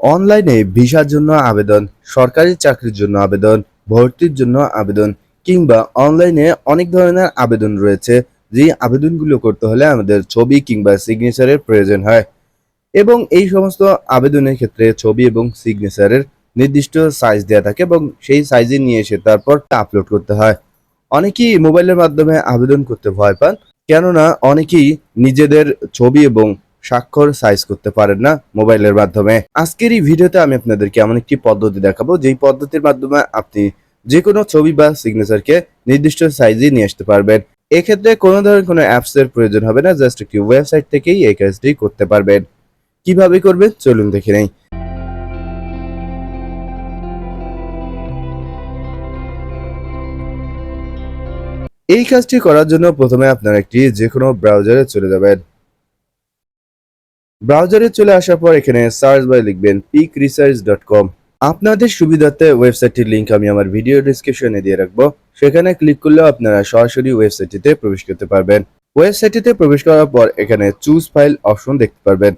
অনলাইনে ভিসার জন্য আবেদন, সরকারি চাকরির জন্য আবেদন, ভর্তির জন্য আবেদন কিংবা অনলাইনে অনেক ধরনের আবেদন রয়েছে। যে আবেদনগুলো করতে হলে আমাদের ছবি কিংবা সিগনেচারের প্রয়োজন হয় এবং এই সমস্ত আবেদনের ক্ষেত্রে ছবি এবং সিগনেচারের নির্দিষ্ট সাইজ দেওয়া থাকে এবং সেই সাইজে নিয়ে এসে তারপর আপলোড করতে হয়। অনেকেই মোবাইলের মাধ্যমে আবেদন করতে ভয় পান, কেননা অনেকেই নিজেদের ছবি এবং স্বাক্ষর সাইজ করতে পারেন না মোবাইলের মাধ্যমে। আজকের এই ভিডিওতে আমি আপনাদেরকে এমন একটি পদ্ধতি দেখাবো, যেই পদ্ধতির মাধ্যমে আপনি যে কোনো ছবি বা সিগনেচারকে নির্দিষ্ট সাইজে নিয়ে আসতে পারবেন। এক্ষেত্রে কোনো ধরনের কোনো অ্যাপস এর প্রয়োজন হবে না জাস্ট একটি ওয়েবসাইট থেকেই এই কাজটি করতে পারবেন। কীভাবে করবেন, চলুন দেখে নেই। এই কাজটি করার জন্য প্রথমে আপনারা একটি যে কোনো ব্রাউজারে চলে যাবেন। ব্রাউজারে চলে আসার পর এখানে সার্চ বাই লিখবেন পিক রিসার্চ ডট কম আপনাদের সুবিধার্থে ওয়েবসাইটটির লিংক আমি আমার ভিডিও ডিসক্রিপশনে দিয়ে রাখব। সেখানে ক্লিক করলেও আপনারা সরাসরি ওয়েবসাইটটিতে প্রবেশ করতে পারবেন। ওয়েবসাইটটিতে প্রবেশ করার পর এখানে চুজ ফাইল অপশন দেখতে পারবেন।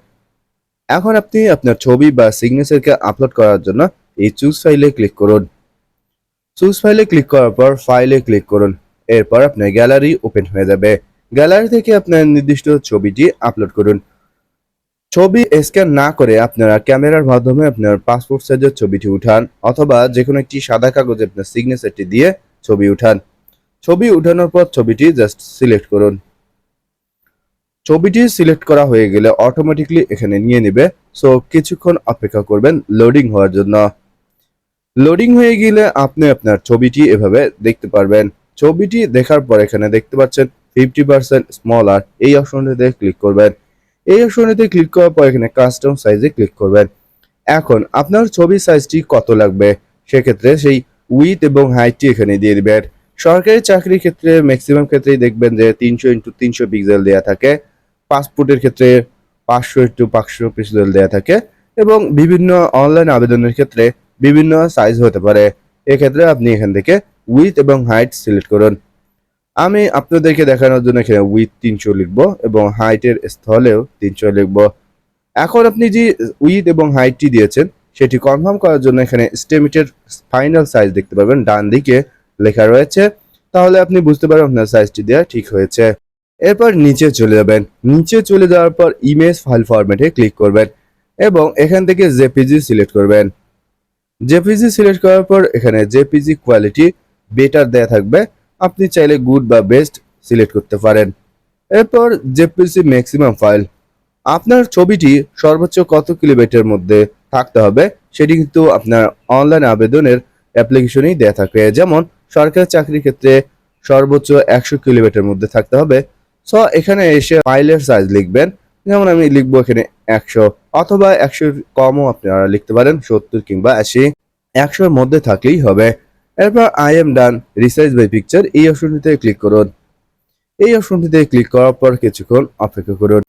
এখন আপনি আপনার ছবি বা সিগনেচারকে আপলোড করার জন্য এই চুজ ফাইলে ক্লিক করুন। চুজ ফাইলে ক্লিক করার পর ফাইলে ক্লিক করুন। এরপর আপনার গ্যালারি ওপেন হয়ে যাবে। গ্যালারি থেকে আপনার নির্দিষ্ট ছবিটি আপলোড করুন। ছবি স্ক্যান না করে আপনারা ক্যামেরার মাধ্যমে আপনার পাসপোর্ট সাইজের ছবিটি উঠান অথবা যে কোনো একটি সাদা কাগজে আপনার সিগনেচারটি দিয়ে ছবি উঠান। ছবি উঠানোর পর ছবিটি জাস্ট সিলেক্ট করুন। ছবিটি সিলেক্ট করা হয়ে গেলে অটোমেটিকলি এখানে নিয়ে নেবে। সো কিছুক্ষণ অপেক্ষা করবেন লোডিং হওয়ার জন্য। লোডিং হয়ে গেলে আপনি আপনার ছবিটি এভাবে দেখতে পারবেন। ছবিটি দেখার পর এখানে দেখতে পাচ্ছেন ফিফটি পার্সেন্ট স্মল আর এই অপশনটিতে ক্লিক করবেন। এই অপশনটিতে ক্লিক করার পর এখানে কাস্টম সাইজে ক্লিক করবেন। এখন আপনার ছবির সাইজটি কত লাগবে? সেক্ষেত্রে সেই উইথ এবং হাইটটি এখানে দিয়ে দিবেন। সরকারি চাকরির ক্ষেত্রে ম্যাক্সিমাম ক্ষেত্রেই দেখবেন যে তিনশো ইন্টু তিনশো পিক্সেল দেওয়া থাকে। পাসপোর্টের ক্ষেত্রে পাঁচশো ইন্টু পাঁচশো পিক্সেল দেওয়া থাকে এবং বিভিন্ন অনলাইন আবেদনের ক্ষেত্রে বিভিন্ন সাইজ হতে পারে। এক্ষেত্রে আপনি এখান থেকে উইথ এবং হাইট সিলেক্ট করুন। আমি আপনাদেরকে দেখানোর জন্য এখানে উইথ তিনশো লিখব এবং হাইটের স্থলেও তিনশো লিখব। এখন আপনি যে উইথ এবং হাইটটি দিয়েছেন, সেটি কনফার্ম করার জন্য এখানে স্টেমিটের ফাইনাল সাইজ দেখতে পাবেন, ডান দিকে লেখা রয়েছে। তাহলে আপনি বুঝতে পারবেন আপনার সাইজটি দেওয়া ঠিক হয়েছে। এরপর নিচে চলে যাবেন। নিচে চলে যাওয়ার পর ইমেজ ফাইল ফরম্যাটে ক্লিক করবেন এবং এখান থেকে জেপিজি সিলেক্ট করবেন। জেপিজি সিলেক্ট করার পর এখানে জেপিজি কোয়ালিটি বেটার দেয়া থাকবে। আপনি চাইলে গুড বা বেস্ট সিলেক্ট করতে পারেন। এরপর জেপিজি ম্যাক্সিমাম ফাইল আপনার ছবিটি সর্বোচ্চ কত কিলোমিটার মধ্যে থাকতে হবে, সেটি কিন্তু আপনার অনলাইন আবেদনের অ্যাপ্লিকেশনেই দেয়া থাকবে যেমন, সরকারি চাকরির ক্ষেত্রে সর্বোচ্চ একশো কিলোমিটার মধ্যে থাকতে হবে। সো এখানে এসে ফাইলের সাইজ লিখবেন। যেমন, আমি লিখব এখানে একশো অথবা একশোর কমও আপনারা লিখতে পারেন, সত্তর কিংবা আশি। একশোর মধ্যে থাকলেই হবে। এরপর I am done resize by picture এই অপশনটিতে ক্লিক করুন। এই অপশনটিতে ক্লিক করার পর কিছুক্ষণ অপেক্ষা করুন।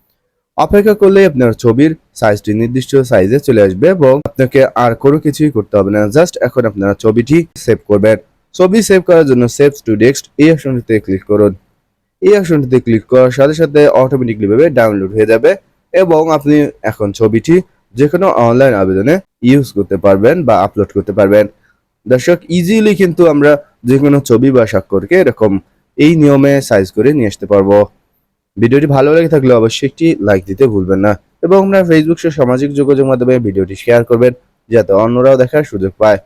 অপেক্ষা করলে আপনার ছবির সাইজটি নির্দিষ্ট সাইজে চলে আসবে এবং আপনাকে আর কোনো কিছুই করতে হবে না। জাস্ট এখন আপনারা ছবিটি সেভ করবেন। ছবি সেভ করার জন্য সেভ টু ডেস্ক এই অপশনটিতে ক্লিক করুন। এই অপশনটিতে ক্লিক করার সাথে সাথে অটোমেটিকলি ভাবে ডাউনলোড হয়ে যাবে এবং আপনি এখন ছবিটি যে কোনো অনলাইন আবেদনে ইউজ করতে পারবেন বা আপলোড করতে পারবেন। দর্শক ইজিলি কিন্তু আমরা যে কোনো ছবি বা স্বাক্ষরকে এরকম এই নিয়মে সাইজ করে নিয়ে আসতে পারব। ভিডিওটি ভালো লেগে থাকলে অবশ্যই একটি লাইক দিতে ভুলবেন না এবং আপনার ফেসবুক সহ সামাজিক যোগাযোগ মাধ্যমে ভিডিওটি শেয়ার করবেন, যাতে অন্যরাও দেখার সুযোগ পায়।